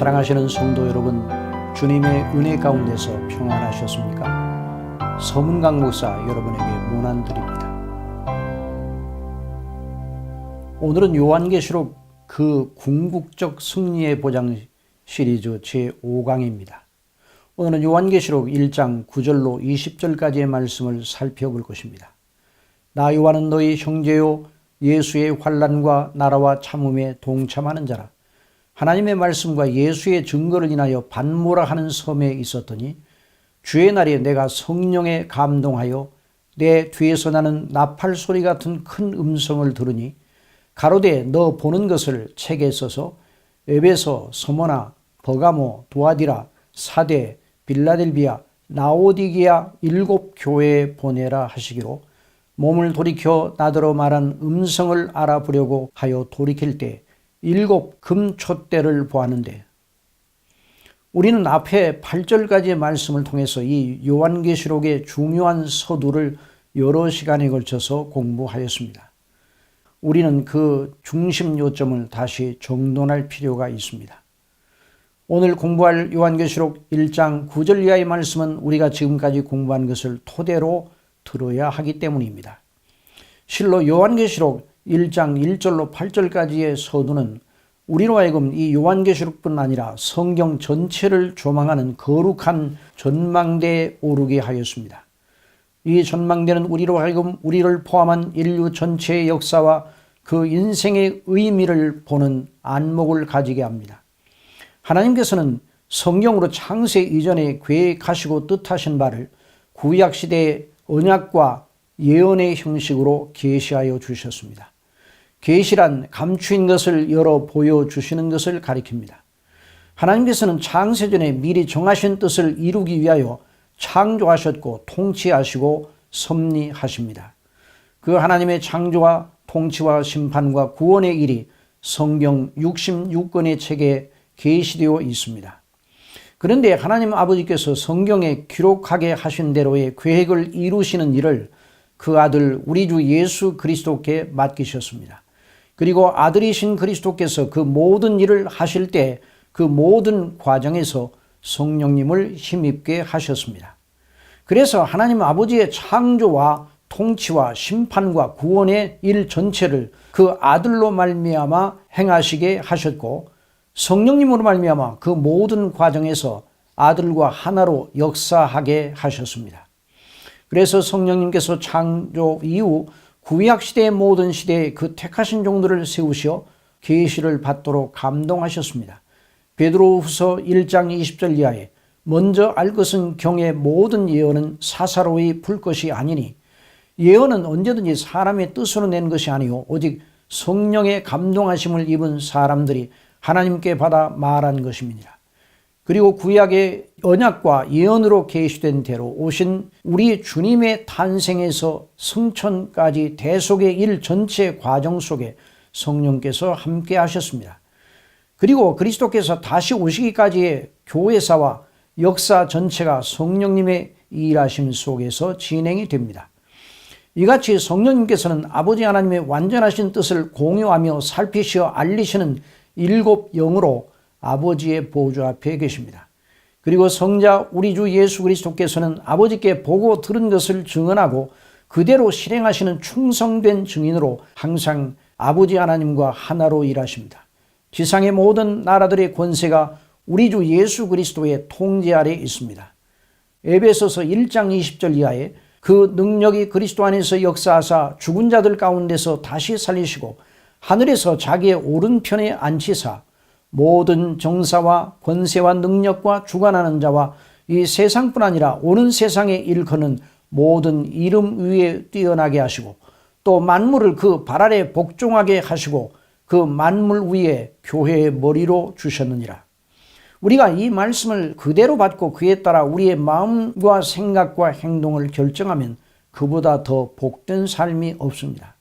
사랑하시는 성도 여러분, 주님의 은혜 가운데서 평안하셨습니까? 서문강 목사 여러분에게 문안 드립니다. 오늘은 요한계시록 그 궁극적 승리의 보장 시리즈 제5강입니다. 오늘은 요한계시록 1장 9절로 20절까지의 말씀을 살펴볼 것입니다. 나 요한은 너희 형제요 예수의 환란과 나라와 참음에 동참하는 자라. 하나님의 말씀과 예수의 증거를 인하여 반모라 하는 섬에 있었더니 주의 날에 내가 성령에 감동하여 내 뒤에서 나는 나팔 소리 같은 큰 음성을 들으니 가로되 너 보는 것을 책에 써서 에베소, 서머나, 버가모, 도아디라, 사대, 빌라델비아, 나오디기아 일곱 교회에 보내라 하시기로 몸을 돌이켜 나더러 말한 음성을 알아보려고 하여 돌이킬 때 일곱 금촛대를 보았는데 우리는 앞에 8절까지의 말씀을 통해서 이 요한계시록의 중요한 서두를 여러 시간에 걸쳐서 공부하였습니다. 우리는 그 중심 요점을 다시 정돈할 필요가 있습니다. 오늘 공부할 요한계시록 1장 9절 이하의 말씀은 우리가 지금까지 공부한 것을 토대로 들어야 하기 때문입니다. 실로 요한계시록 1장 1절로 8절까지의 서두는 우리로 하여금 이 요한계시록뿐 아니라 성경 전체를 조망하는 거룩한 전망대에 오르게 하였습니다. 이 전망대는 우리로 하여금 우리를 포함한 인류 전체의 역사와 그 인생의 의미를 보는 안목을 가지게 합니다. 하나님께서는 성경으로 창세 이전에 계획하시고 뜻하신 바를 구약 시대의 언약과 예언의 형식으로 계시하여 주셨습니다. 계시란 감추인 것을 열어 보여 주시는 것을 가리킵니다. 하나님께서는 창세전에 미리 정하신 뜻을 이루기 위하여 창조하셨고 통치하시고 섭리하십니다. 그 하나님의 창조와 통치와 심판과 구원의 일이 성경 66권의 책에 계시되어 있습니다. 그런데 하나님 아버지께서 성경에 기록하게 하신 대로의 계획을 이루시는 일을 그 아들 우리 주 예수 그리스도께 맡기셨습니다. 그리고 아들이신 그리스도께서 그 모든 일을 하실 때 그 모든 과정에서 성령님을 힘입게 하셨습니다. 그래서 하나님 아버지의 창조와 통치와 심판과 구원의 일 전체를 그 아들로 말미암아 행하시게 하셨고 성령님으로 말미암아 그 모든 과정에서 아들과 하나로 역사하게 하셨습니다. 그래서 성령님께서 창조 이후 구약 시대의 모든 시대에 그 택하신 종들을 세우시어 계시를 받도록 감동하셨습니다. 베드로후서 1장 20절 이하에 먼저 알 것은 경의 모든 예언은 사사로이 풀 것이 아니니 예언은 언제든지 사람의 뜻으로 낸 것이 아니요 오직 성령의 감동하심을 입은 사람들이 하나님께 받아 말한 것입니다. 그리고 구약의 언약과 예언으로 계시된 대로 오신 우리 주님의 탄생에서 승천까지 대속의 일 전체 과정 속에 성령께서 함께 하셨습니다. 그리고 그리스도께서 다시 오시기까지의 교회사와 역사 전체가 성령님의 일하심 속에서 진행이 됩니다. 이같이 성령님께서는 아버지 하나님의 완전하신 뜻을 공유하며 살피시어 알리시는 일곱 영으로 아버지의 보좌 앞에 계십니다. 그리고 성자 우리 주 예수 그리스도께서는 아버지께 보고 들은 것을 증언하고 그대로 실행하시는 충성된 증인으로 항상 아버지 하나님과 하나로 일하십니다. 지상의 모든 나라들의 권세가 우리 주 예수 그리스도의 통제 아래 있습니다. 에베소서 1장 20절 이하에 그 능력이 그리스도 안에서 역사하사 죽은 자들 가운데서 다시 살리시고 하늘에서 자기의 오른편에 앉히사 모든 정사와 권세와 능력과 주관하는 자와 이 세상뿐 아니라 오는 세상에 일컫는 모든 이름 위에 뛰어나게 하시고 또 만물을 그 발 아래 복종하게 하시고 그 만물 위에 교회의 머리로 주셨느니라. 우리가 이 말씀을 그대로 받고 그에 따라 우리의 마음과 생각과 행동을 결정하면 그보다 더 복된 삶이 없습니다.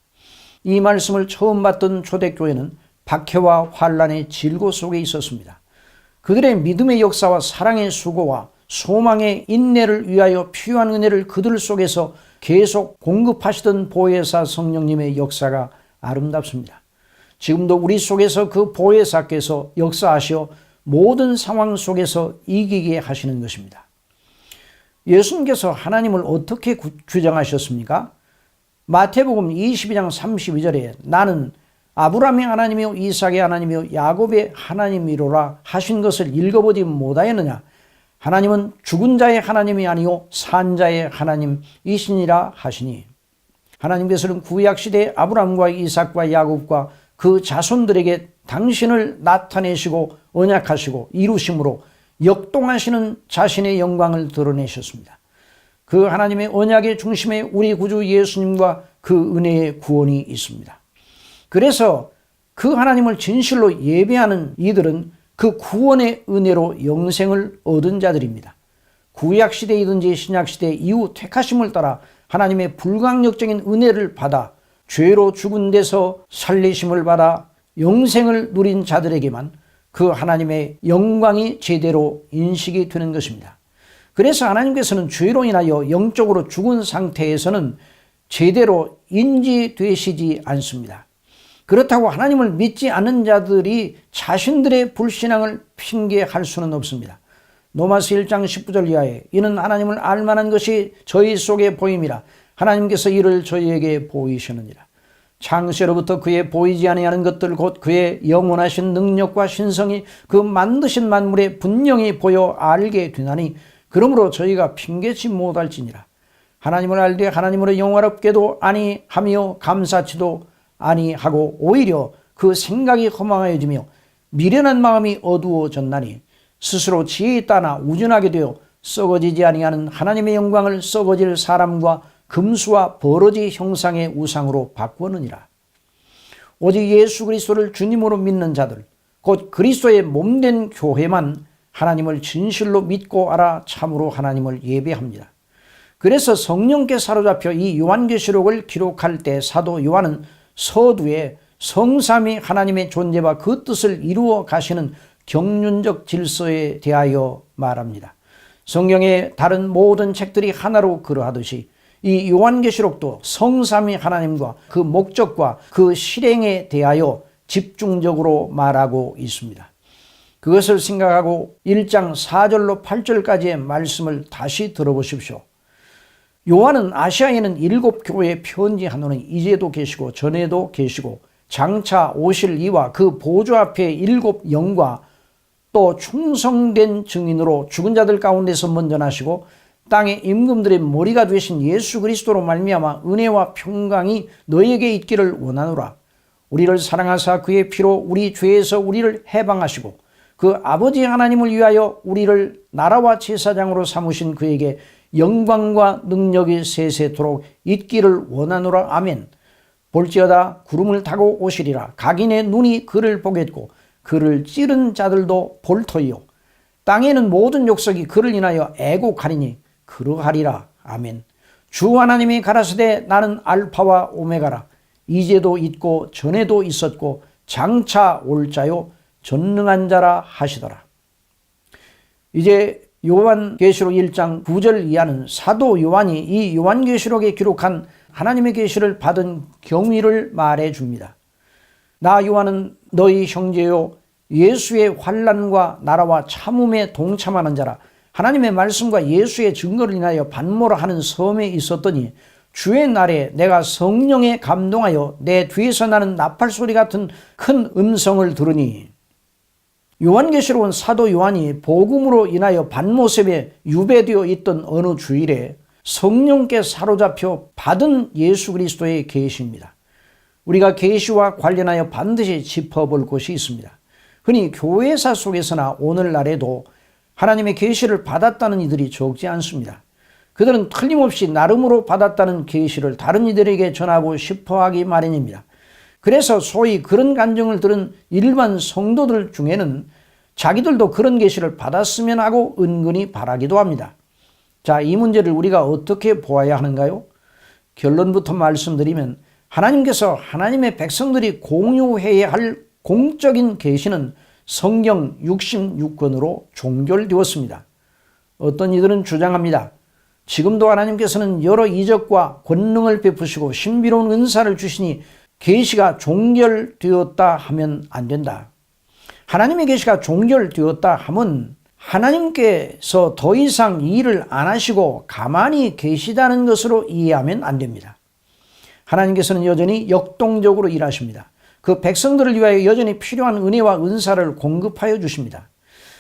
이 말씀을 처음 받던 초대교회는 박해와 환란의 질고 속에 있었습니다. 그들의 믿음의 역사와 사랑의 수고와 소망의 인내를 위하여 필요한 은혜를 그들 속에서 계속 공급하시던 보혜사 성령님의 역사가 아름답습니다. 지금도 우리 속에서 그 보혜사께서 역사하시어 모든 상황 속에서 이기게 하시는 것입니다. 예수님께서 하나님을 어떻게 구- 규정하셨습니까? 마태복음 22장 32절에 나는 아브라함의 하나님이요 이삭의 하나님이요 야곱의 하나님이로라 하신 것을 읽어보지 못하였느냐? 하나님은 죽은 자의 하나님이 아니요 산 자의 하나님이시니라 하시니 하나님께서는 구약 시대 아브라함과 이삭과 야곱과 그 자손들에게 당신을 나타내시고 언약하시고 이루심으로 역동하시는 자신의 영광을 드러내셨습니다. 그 하나님의 언약의 중심에 우리 구주 예수님과 그 은혜의 구원이 있습니다. 그래서 그 하나님을 진실로 예배하는 이들은 그 구원의 은혜로 영생을 얻은 자들입니다. 구약 시대이든지 신약 시대 이후 택하심을 따라 하나님의 불강력적인 은혜를 받아 죄로 죽은 데서 살리심을 받아 영생을 누린 자들에게만 그 하나님의 영광이 제대로 인식이 되는 것입니다. 그래서 하나님께서는 죄로 인하여 영적으로 죽은 상태에서는 제대로 인지되시지 않습니다. 그렇다고 하나님을 믿지 않는 자들이 자신들의 불신앙을 핑계할 수는 없습니다. 노마스 1장 19절 이하에 이는 하나님을 알만한 것이 저희 속에 보임이라 하나님께서 이를 저희에게 보이시느니라. 창세로부터 그의 보이지 아니하는 것들 곧 그의 영원하신 능력과 신성이 그 만드신 만물에 분명히 보여 알게 되나니 그러므로 저희가 핑계치 못할지니라. 하나님을 알되 하나님으로 영화롭게도 아니하며 감사치도 아니하고 오히려 그 생각이 허망하여지며 미련한 마음이 어두워졌나니 스스로 지혜에 따나 우준하게 되어 썩어지지 아니하는 하나님의 영광을 썩어질 사람과 금수와 버러지 형상의 우상으로 바꾸느니라. 오직 예수 그리스도를 주님으로 믿는 자들, 곧 그리스도의 몸된 교회만 하나님을 진실로 믿고 알아 참으로 하나님을 예배합니다. 그래서 성령께 사로잡혀 이 요한계시록을 기록할 때 사도 요한은 서두에 성삼이 하나님의 존재와 그 뜻을 이루어 가시는 경륜적 질서에 대하여 말합니다. 성경의 다른 모든 책들이 하나로 그러하듯이 이 요한계시록도 성삼위 하나님과 그 목적과 그 실행에 대하여 집중적으로 말하고 있습니다. 그것을 생각하고 1장 4절로 8절까지의 말씀을 다시 들어보십시오. 요한은 아시아에는 일곱 교회에 는 이제도 계시고 전에도 계시고 장차 오실 이와 그 보좌 앞에 일곱 영과 또 충성된 증인으로 죽은 자들 가운데서 먼저 나시고 땅의 임금들의 머리가 되신 예수 그리스도로 말미암아 은혜와 평강이 너에게 있기를 원하노라. 우리를 사랑하사 그의 피로 우리 죄에서 우리를 해방하시고 그 아버지 하나님을 위하여 우리를 나라와 제사장으로 삼으신 그에게 영광과 능력이 세세토록 있기를 원하노라. 아멘. 볼지어다 구름을 타고 오시리라. 각인의 눈이 그를 보겠고 그를 찌른 자들도 볼 터이요. 땅에는 모든 족속이 그를 인하여 애곡하리니 그러하리라. 아멘. 주 하나님이 가라사대 나는 알파와 오메가라. 이제도 있고 전에도 있었고 장차 올 자요 전능한 자라 하시더라. 이제 요한계시록 1장 9절 이하는 사도 요한이 이 요한계시록에 기록한 하나님의 계시를 받은 경위를 말해 줍니다. 나 요한은 너희 형제요 예수의 환란과 나라와 참음에 동참하는 자라 하나님의 말씀과 예수의 증거를 인하여 반모라 하는 섬에 있었더니 주의 날에 내가 성령에 감동하여 내 뒤에서 나는 나팔 소리 같은 큰 음성을 들으니 요한계시록은 사도 요한이 복음으로 인하여 반모습에 유배되어 있던 어느 주일에 성령께 사로잡혀 받은 예수 그리스도의 계시입니다. 우리가 계시와 관련하여 반드시 짚어볼 것이 있습니다. 흔히 교회사 속에서나 오늘날에도 하나님의 계시를 받았다는 이들이 적지 않습니다. 그들은 틀림없이 나름으로 받았다는 계시를 다른 이들에게 전하고 싶어 하기 마련입니다. 그래서 소위 그런 간증을 들은 일반 성도들 중에는 자기들도 그런 계시를 받았으면 하고 은근히 바라기도 합니다. 자, 이 문제를 우리가 어떻게 보아야 하는가요? 결론부터 말씀드리면 하나님께서 하나님의 백성들이 공유해야 할 공적인 계시는 성경 66권으로 종결되었습니다. 어떤 이들은 주장합니다. 지금도 하나님께서는 여러 이적과 권능을 베푸시고 신비로운 은사를 주시니 계시가 종결되었다 하면 안 된다. 하나님의 계시가 종결되었다 함은 하나님께서 더 이상 이 일을 안 하시고 가만히 계시다는 것으로 이해하면 안 됩니다. 하나님께서는 여전히 역동적으로 일하십니다. 그 백성들을 위하여 여전히 필요한 은혜와 은사를 공급하여 주십니다.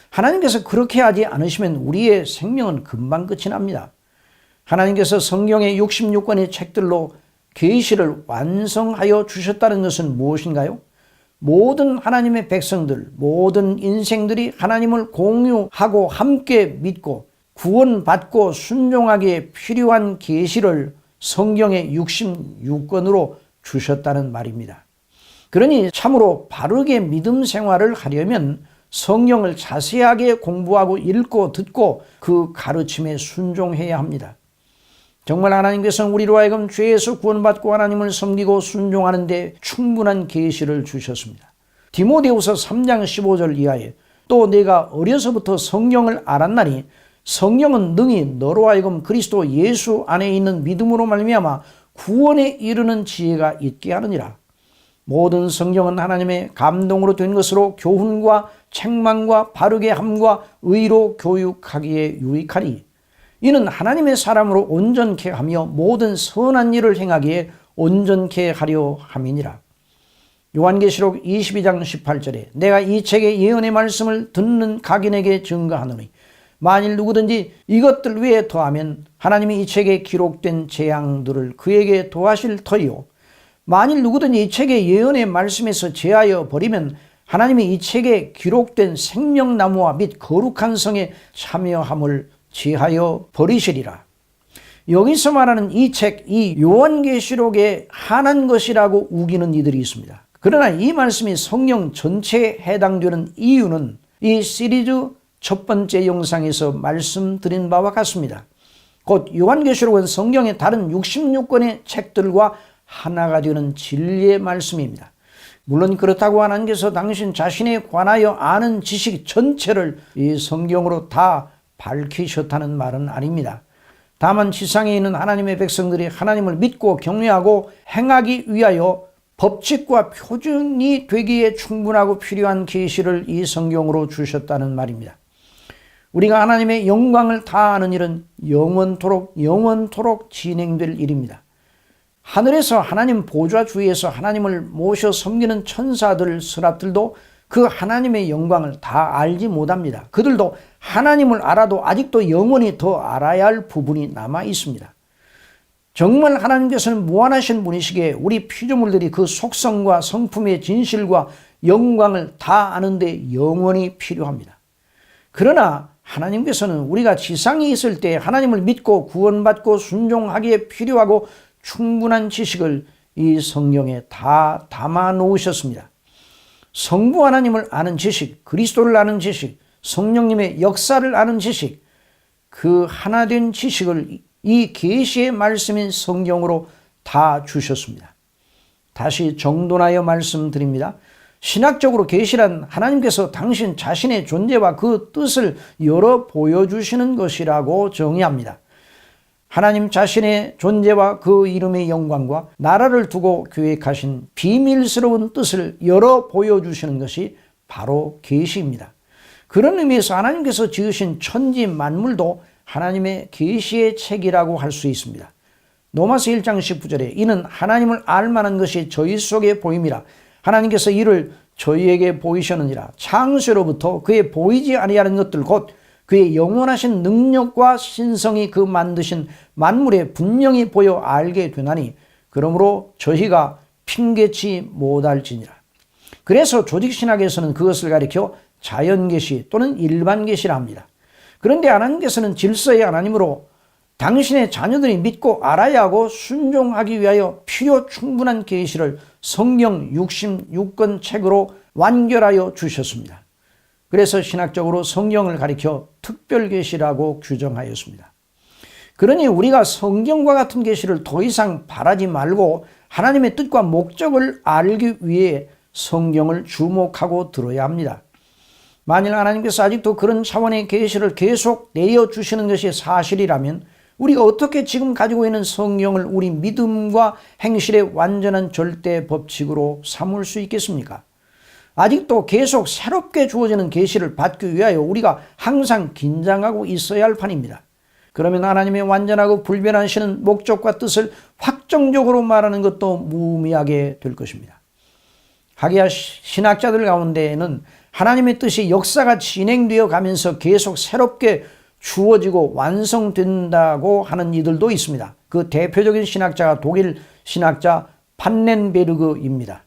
하나님께서 그렇게 하지 않으시면 우리의 생명은 금방 끝이 납니다. 하나님께서 성경의 66권의 책들로 계시를 완성하여 주셨다는 것은 무엇인가요? 모든 하나님의 백성들, 모든 인생들이 하나님을 공유하고 함께 믿고 구원받고 순종하기에 필요한 계시를 성경의 66권으로 주셨다는 말입니다. 그러니 참으로 바르게 믿음 생활을 하려면 성경을 자세하게 공부하고 읽고 듣고 그 가르침에 순종해야 합니다. 정말 하나님께서는 우리로 하여금 죄에서 구원받고 하나님을 섬기고 순종하는 데 충분한 계시를 주셨습니다. 디모데후서 3장 15절 이하에 또 내가 어려서부터 성경을 알았나니 성령은 능히 너로 하여금 그리스도 예수 안에 있는 믿음으로 말미암아 구원에 이르는 지혜가 있게 하느니라. 모든 성경은 하나님의 감동으로 된 것으로 교훈과 책망과 바르게 함과 의로 교육하기에 유익하니 이는 하나님의 사람으로 온전케 하며 모든 선한 일을 행하기에 온전케 하려 함이니라. 요한계시록 22장 18절에 내가 이 책의 예언의 말씀을 듣는 각인에게 증거하노니 만일 누구든지 이것들 외에 더하면 하나님이 이 책에 기록된 재앙들을 그에게 도하실 터이요 만일 누구든지 이 책의 예언의 말씀에서 제하여 버리면 하나님이 이 책에 기록된 생명나무와 및 거룩한 성에 참여함을 제하여 버리시리라. 여기서 말하는 이 책, 이 요한계시록에 한한 것이라고 우기는 이들이 있습니다. 그러나 이 말씀이 성령 전체에 해당되는 이유는 이 시리즈 첫 번째 영상에서 말씀드린 바와 같습니다. 곧 요한계시록은 성경의 다른 66권의 책들과 하나가 되는 진리의 말씀입니다. 물론 그렇다고 하나님께서 당신 자신에 관하여 아는 지식 전체를 이 성경으로 다 밝히셨다는 말은 아닙니다. 다만 지상에 있는 하나님의 백성들이 하나님을 믿고 경외하고 행하기 위하여 법칙과 표준이 되기에 충분하고 필요한 계시를 이 성경으로 주셨다는 말입니다. 우리가 하나님의 영광을 다 아는 일은 영원토록 영원토록 진행될 일입니다. 하늘에서 하나님 보좌 주위에서 하나님을 모셔 섬기는 천사들, 스랍들도 그 하나님의 영광을 다 알지 못합니다. 그들도 하나님을 알아도 아직도 영원히 더 알아야 할 부분이 남아 있습니다. 정말 하나님께서는 무한하신 분이시기에 우리 피조물들이 그 속성과 성품의 진실과 영광을 다 아는데 영원히 필요합니다. 그러나 하나님께서는 우리가 지상에 있을 때 하나님을 믿고 구원받고 순종하기에 필요하고 충분한 지식을 이 성경에 다 담아 놓으셨습니다. 성부 하나님을 아는 지식, 그리스도를 아는 지식, 성령님의 역사를 아는 지식, 그 하나 된 지식을 이 계시의 말씀인 성경으로 다 주셨습니다. 다시 정돈하여 말씀드립니다. 신학적으로 계시란 하나님께서 당신 자신의 존재와 그 뜻을 열어 보여주시는 것이라고 정의합니다. 하나님 자신의 존재와 그 이름의 영광과 나라를 두고 계획하신 비밀스러운 뜻을 열어 보여주시는 것이 바로 계시입니다. 그런 의미에서 하나님께서 지으신 천지 만물도 하나님의 계시의 책이라고 할 수 있습니다. 노마스 1장 19절에 이는 하나님을 알만한 것이 저희 속에 보임이라 하나님께서 이를 저희에게 보이셨느니라 창세로부터 그의 보이지 아니하는 것들 곧 그의 영원하신 능력과 신성이 그 만드신 만물에 분명히 보여 알게 되나니 그러므로 저희가 핑계치 못할지니라. 그래서 조직신학에서는 그것을 가리켜 자연계시 또는 일반계시라 합니다. 그런데 하나님께서는 질서의 하나님으로 당신의 자녀들이 믿고 알아야 하고 순종하기 위하여 필요 충분한 계시를 성경 66권 책으로 완결하여 주셨습니다. 그래서 신학적으로 성경을 가리켜 특별 계시라고 규정하였습니다. 그러니 우리가 성경과 같은 계시를 더 이상 바라지 말고 하나님의 뜻과 목적을 알기 위해 성경을 주목하고 들어야 합니다. 만일 하나님께서 아직도 그런 차원의 계시를 계속 내어 주시는 것이 사실이라면 우리가 어떻게 지금 가지고 있는 성경을 우리 믿음과 행실의 완전한 절대 법칙으로 삼을 수 있겠습니까? 아직도 계속 새롭게 주어지는 계시를 받기 위하여 우리가 항상 긴장하고 있어야 할 판입니다. 그러면 하나님의 완전하고 불변하시는 목적과 뜻을 확정적으로 말하는 것도 무의미하게 될 것입니다. 하기야 신학자들 가운데에는 하나님의 뜻이 역사가 진행되어 가면서 계속 새롭게 주어지고 완성된다고 하는 이들도 있습니다. 그 대표적인 신학자가 독일 신학자 판넨베르그입니다.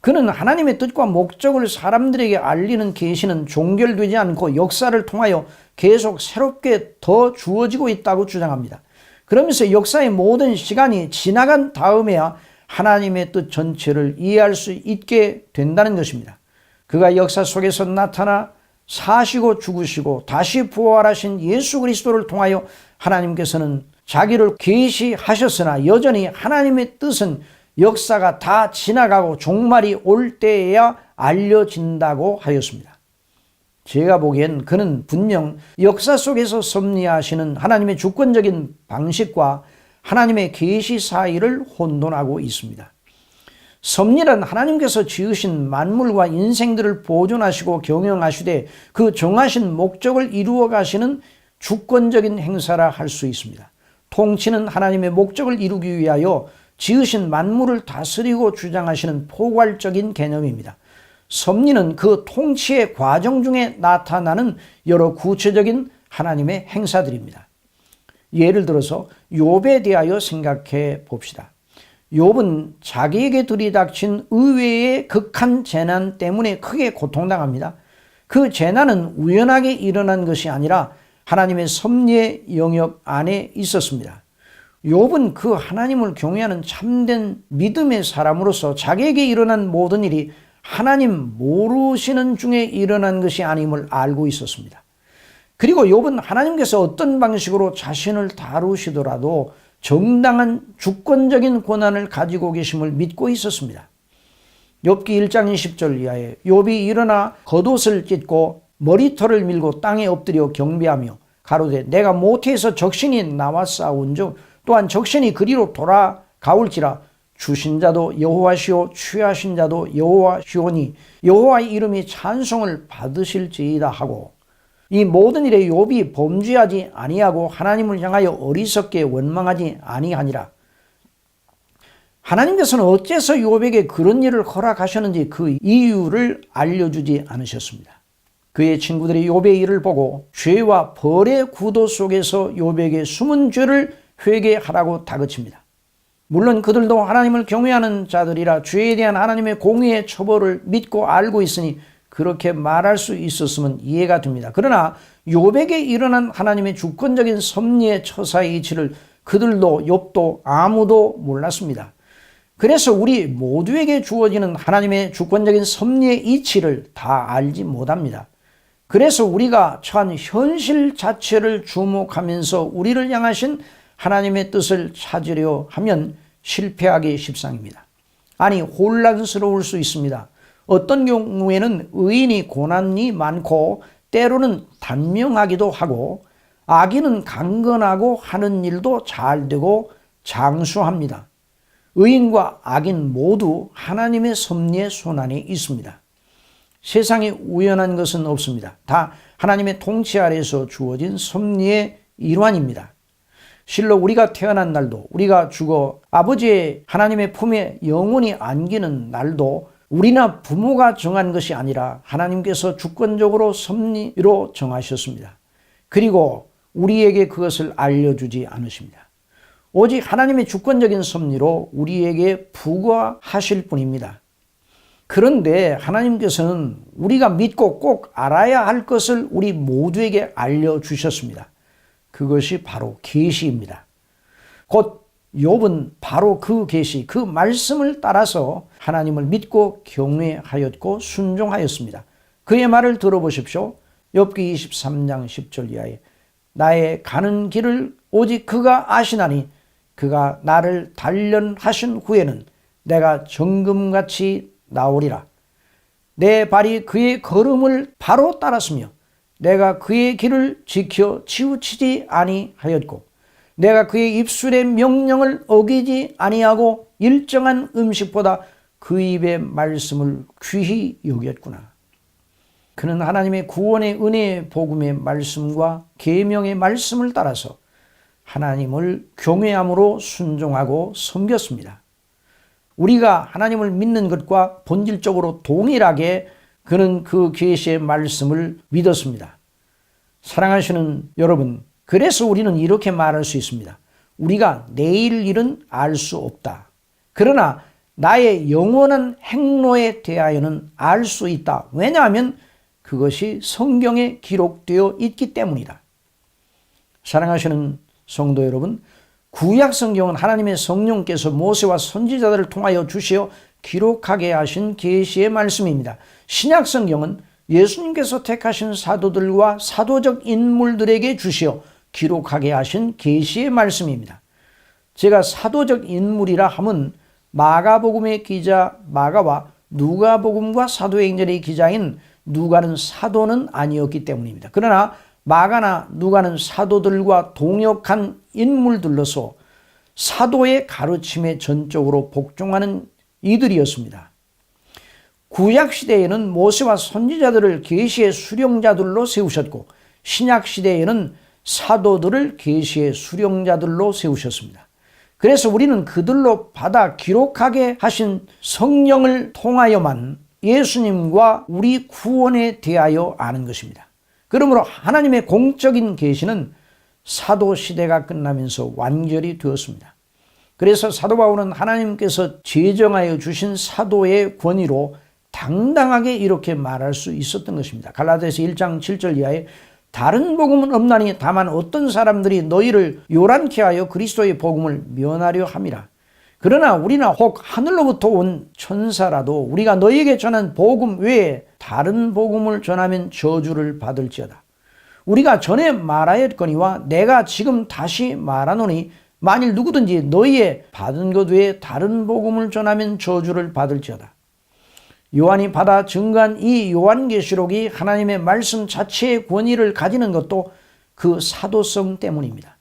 그는 하나님의 뜻과 목적을 사람들에게 알리는 계시는 종결되지 않고 역사를 통하여 계속 새롭게 더 주어지고 있다고 주장합니다. 그러면서 역사의 모든 시간이 지나간 다음에야 하나님의 뜻 전체를 이해할 수 있게 된다는 것입니다. 그가 역사 속에서 나타나 사시고 죽으시고 다시 부활하신 예수 그리스도를 통하여 하나님께서는 자기를 계시하셨으나 여전히 하나님의 뜻은 역사가 다 지나가고 종말이 올 때에야 알려진다고 하였습니다. 제가 보기엔 그는 분명 역사 속에서 섭리하시는 하나님의 주권적인 방식과 하나님의 계시 사이를 혼돈하고 있습니다. 섭리는 하나님께서 지으신 만물과 인생들을 보존하시고 경영하시되 그 정하신 목적을 이루어 가시는 주권적인 행사라 할 수 있습니다. 통치는 하나님의 목적을 이루기 위하여 지으신 만물을 다스리고 주장하시는 포괄적인 개념입니다. 섭리는 그 통치의 과정 중에 나타나는 여러 구체적인 하나님의 행사들입니다. 예를 들어서 욥에 대하여 생각해 봅시다. 욥은 자기에게 들이닥친 의외의 극한 재난 때문에 크게 고통당합니다. 그 재난은 우연하게 일어난 것이 아니라 하나님의 섭리의 영역 안에 있었습니다. 욥은 그 하나님을 경외하는 참된 믿음의 사람으로서 자기에게 일어난 모든 일이 하나님 모르시는 중에 일어난 것이 아님을 알고 있었습니다. 그리고 욥은 하나님께서 어떤 방식으로 자신을 다루시더라도 정당한 주권적인 권한을 가지고 계심을 믿고 있었습니다. 욥기 1장 20절 이하에 욥이 일어나 겉옷을 찢고 머리털을 밀고 땅에 엎드려 경배하며 가로되 내가 모태에서 적신이 나와 싸운즉 또한 적신이 그리로 돌아가올지라 주신 자도 여호와시오 취하신 자도 여호와시오니 여호와의 이름이 찬송을 받으실지이다 하고 이 모든 일에 욥이 범죄하지 아니하고 하나님을 향하여 어리석게 원망하지 아니하니라. 하나님께서는 어째서 욥에게 그런 일을 허락하셨는지 그 이유를 알려주지 않으셨습니다. 그의 친구들이 욥의 일을 보고 죄와 벌의 구도 속에서 욥에게 숨은 죄를 회개하라고 다그칩니다. 물론 그들도 하나님을 경외하는 자들이라 죄에 대한 하나님의 공의의 처벌을 믿고 알고 있으니 그렇게 말할 수 있었으면 이해가 됩니다. 그러나 요백에 일어난 하나님의 주권적인 섭리의 처사의 이치를 그들도 욥도 아무도 몰랐습니다. 그래서 우리 모두에게 주어지는 하나님의 주권적인 섭리의 이치를 다 알지 못합니다. 그래서 우리가 처한 현실 자체를 주목하면서 우리를 향하신 하나님의 뜻을 찾으려 하면 실패하기 십상입니다. 아니, 혼란스러울 수 있습니다. 어떤 경우에는 의인이 고난이 많고 때로는 단명하기도 하고 악인은 강건하고 하는 일도 잘 되고 장수합니다. 의인과 악인 모두 하나님의 섭리의 손안에 있습니다. 세상에 우연한 것은 없습니다. 다 하나님의 통치 아래서 주어진 섭리의 일환입니다. 실로 우리가 태어난 날도 우리가 죽어 아버지의 하나님의 품에 영원히 안기는 날도 우리나 부모가 정한 것이 아니라 하나님께서 주권적으로 섭리로 정하셨습니다. 그리고 우리에게 그것을 알려주지 않으십니다. 오직 하나님의 주권적인 섭리로 우리에게 부과하실 뿐입니다. 그런데 하나님께서는 우리가 믿고 꼭 알아야 할 것을 우리 모두에게 알려주셨습니다. 그것이 바로 계시입니다. 곧 욥은 바로 그 계시, 그 말씀을 따라서 하나님을 믿고 경외하였고 순종하였습니다. 그의 말을 들어보십시오. 욥기 23장 10절 이하에 나의 가는 길을 오직 그가 아시나니 그가 나를 단련하신 후에는 내가 정금같이 나오리라. 내 발이 그의 걸음을 바로 따랐으며 내가 그의 길을 지켜 치우치지 아니하였고 내가 그의 입술의 명령을 어기지 아니하고 일정한 음식보다 그 입의 말씀을 귀히 여겼구나. 그는 하나님의 구원의 은혜의 복음의 말씀과 계명의 말씀을 따라서 하나님을 경외함으로 순종하고 섬겼습니다. 우리가 하나님을 믿는 것과 본질적으로 동일하게 그는 그 계시의 말씀을 믿었습니다. 사랑하시는 여러분, 그래서 우리는 이렇게 말할 수 있습니다. 우리가 내일 일은 알 수 없다. 그러나 나의 영원한 행로에 대하여는 알 수 있다. 왜냐하면 그것이 성경에 기록되어 있기 때문이다. 사랑하시는 성도 여러분, 구약 성경은 하나님의 성령께서 모세와 선지자들을 통하여 주시어 기록하게 하신 계시의 말씀입니다. 신약 성경은 예수님께서 택하신 사도들과 사도적 인물들에게 주시어 기록하게 하신 계시의 말씀입니다. 제가 사도적 인물이라 함은 마가복음의 기자 마가와 누가복음과 사도행전의 기자인 누가는 사도는 아니었기 때문입니다. 그러나 마가나 누가는 사도들과 동역한 인물들로서 사도의 가르침에 전적으로 복종하는 이들이었습니다. 구약 시대에는 모세와 선지자들을 계시의 수령자들로 세우셨고 신약 시대에는 사도들을 계시의 수령자들로 세우셨습니다. 그래서 우리는 그들로 받아 기록하게 하신 성령을 통하여만 예수님과 우리 구원에 대하여 아는 것입니다. 그러므로 하나님의 공적인 계시는 사도 시대가 끝나면서 완결이 되었습니다. 그래서 사도 바울은 하나님께서 제정하여 주신 사도의 권위로 당당하게 이렇게 말할 수 있었던 것입니다. 갈라디아서 1장 7절 이하에 다른 복음은 없나니 다만 어떤 사람들이 너희를 요란케 하여 그리스도의 복음을 면하려 함이라. 그러나 우리나 혹 하늘로부터 온 천사라도 우리가 너희에게 전한 복음 외에 다른 복음을 전하면 저주를 받을지어다. 우리가 전에 말하였거니와 내가 지금 다시 말하노니 만일 누구든지 너희의 받은 것 외에 다른 복음을 전하면 저주를 받을지어다. 요한이 받아 증거한 이 요한계시록이 하나님의 말씀 자체의 권위를 가지는 것도 그 사도성 때문입니다.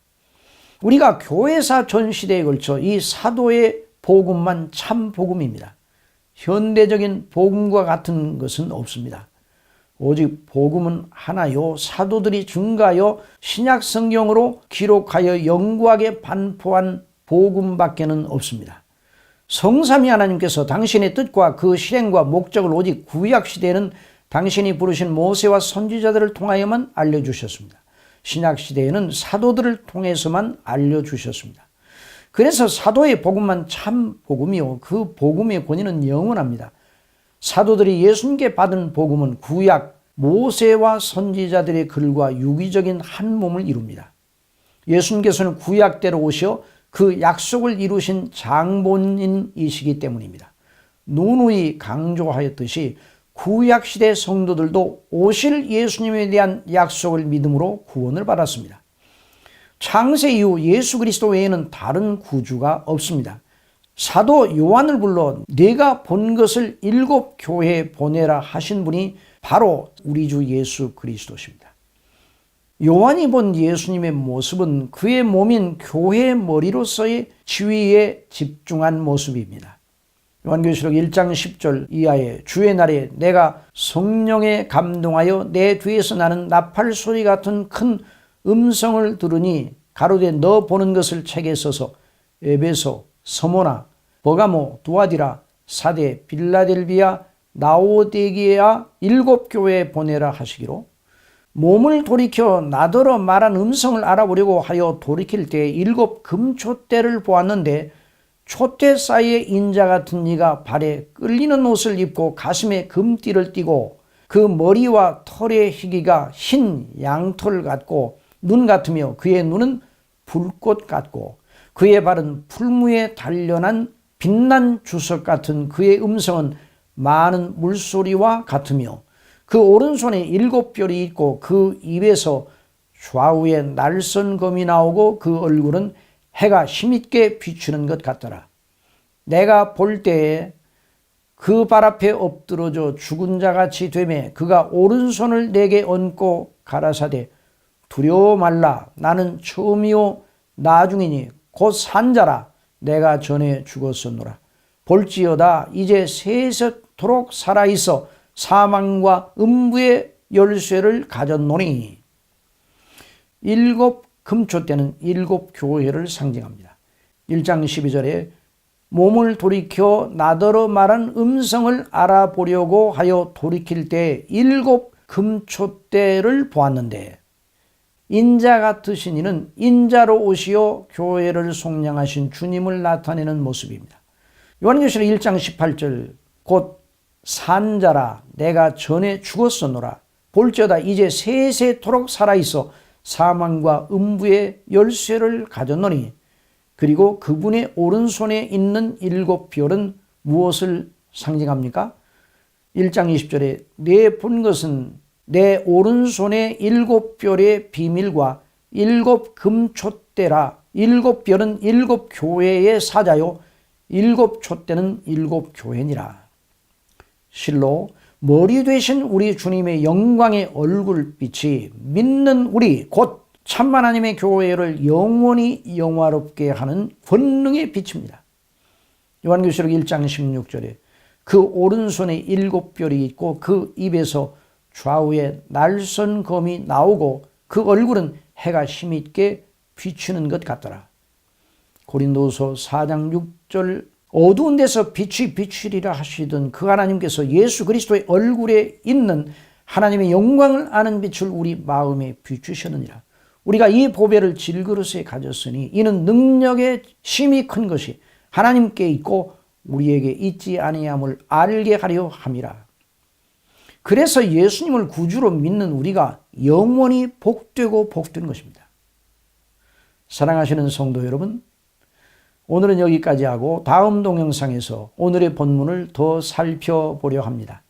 우리가 교회사 전 시대에 걸쳐 이 사도의 복음만 참 복음입니다. 현대적인 복음과 같은 것은 없습니다. 오직 복음은 하나요 사도들이 증가하여 신약 성경으로 기록하여 영구하게 반포한 복음밖에는 없습니다. 성삼위 하나님께서 당신의 뜻과 그 실행과 목적을 오직 구약 시대에는 당신이 부르신 모세와 선지자들을 통하여만 알려주셨습니다. 신약 시대에는 사도들을 통해서만 알려주셨습니다. 그래서 사도의 복음만 참 복음이요. 그 복음의 권위는 영원합니다. 사도들이 예수님께 받은 복음은 구약 모세와 선지자들의 글과 유기적인 한 몸을 이룹니다. 예수님께서는 구약대로 오셔 그 약속을 이루신 장본인이시기 때문입니다. 누누이 강조하였듯이 구약시대 성도들도 오실 예수님에 대한 약속을 믿음으로 구원을 받았습니다. 창세 이후 예수 그리스도 외에는 다른 구주가 없습니다. 사도 요한을 불러 내가 본 것을 일곱 교회에 보내라 하신 분이 바로 우리 주 예수 그리스도십니다. 요한이 본 예수님의 모습은 그의 몸인 교회의 머리로서의 지위에 집중한 모습입니다. 요한계시록 1장 10절 이하에 주의 날에 내가 성령에 감동하여 내 뒤에서 나는 나팔 소리 같은 큰 음성을 들으니 가로되 너 보는 것을 책에 써서 에베소, 서모나, 버가모, 두아디라, 사대, 빌라델비아, 나오데기아 일곱 교회에 보내라 하시기로 몸을 돌이켜 나더러 말한 음성을 알아보려고 하여 돌이킬 때 일곱 금초대를 보았는데 촛대 사이에 인자 같은 이가 발에 끌리는 옷을 입고 가슴에 금띠를 띠고 그 머리와 털의 희기가 흰 양털 같고 눈 같으며 그의 눈은 불꽃 같고 그의 발은 풀무에 단련한 빛난 주석 같은 그의 음성은 많은 물소리와 같으며 그 오른손에 일곱 별이 있고 그 입에서 좌우에 날선 검이 나오고 그 얼굴은 해가 힘있게 비추는 것 같더라. 내가 볼 때에 그 발 앞에 엎드러져 죽은 자 같이 되매 그가 오른손을 내게 얹고 가라사대 두려워 말라 나는 처음이요 나중이니 곧 산자라 내가 전에 죽었었노라 볼지어다 이제 세세토록 살아있어 사망과 음부의 열쇠를 가졌노니 일곱 금초 때는 일곱 교회를 상징합니다. 1장 12절에 몸을 돌이켜 나더러 말한 음성을 알아보려고 하여 돌이킬 때 일곱 금초대를 보았는데 인자 같으신 이는 인자로 오시어 교회를 속량하신 주님을 나타내는 모습입니다. 요한계시록 1장 18절 곧 산자라 내가 전에 죽었었노라 볼지어다 이제 세세토록 살아있어 사망과 음부의 열쇠를 가졌노니 그리고 그분의 오른손에 있는 일곱 별은 무엇을 상징합니까? 1장 20절에 내 본 것은 내 오른손에 일곱 별의 비밀과 일곱 금촛대라. 일곱 별은 일곱 교회의 사자요. 일곱 촛대는 일곱 교회니라. 실로 머리 되신 우리 주님의 영광의 얼굴빛이 믿는 우리 곧 참만 하나님의 교회를 영원히 영화롭게 하는 권능의 빛입니다. 요한계시록 1장 16절에 그 오른손에 일곱 별이 있고 그 입에서 좌우에 날선 검이 나오고 그 얼굴은 해가 힘있게 비추는 것 같더라. 고린도서 4장 6절 어두운 데서 빛이 비추리라 하시던 그 하나님께서 예수 그리스도의 얼굴에 있는 하나님의 영광을 아는 빛을 우리 마음에 비추셨느니라. 우리가 이 보배를 질그릇에 가졌으니 이는 능력의 심이 큰 것이 하나님께 있고 우리에게 있지 아니함을 알게 하려 함이라. 그래서 예수님을 구주로 믿는 우리가 영원히 복되고 복된 것입니다. 사랑하시는 성도 여러분, 오늘은 여기까지 하고 다음 동영상에서 오늘의 본문을 더 살펴보려 합니다.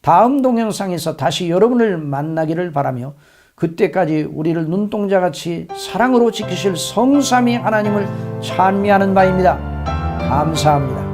다음 동영상에서 다시 여러분을 만나기를 바라며 그때까지 우리를 눈동자같이 사랑으로 지키실 성삼위 하나님을 찬미하는 바입니다. 감사합니다.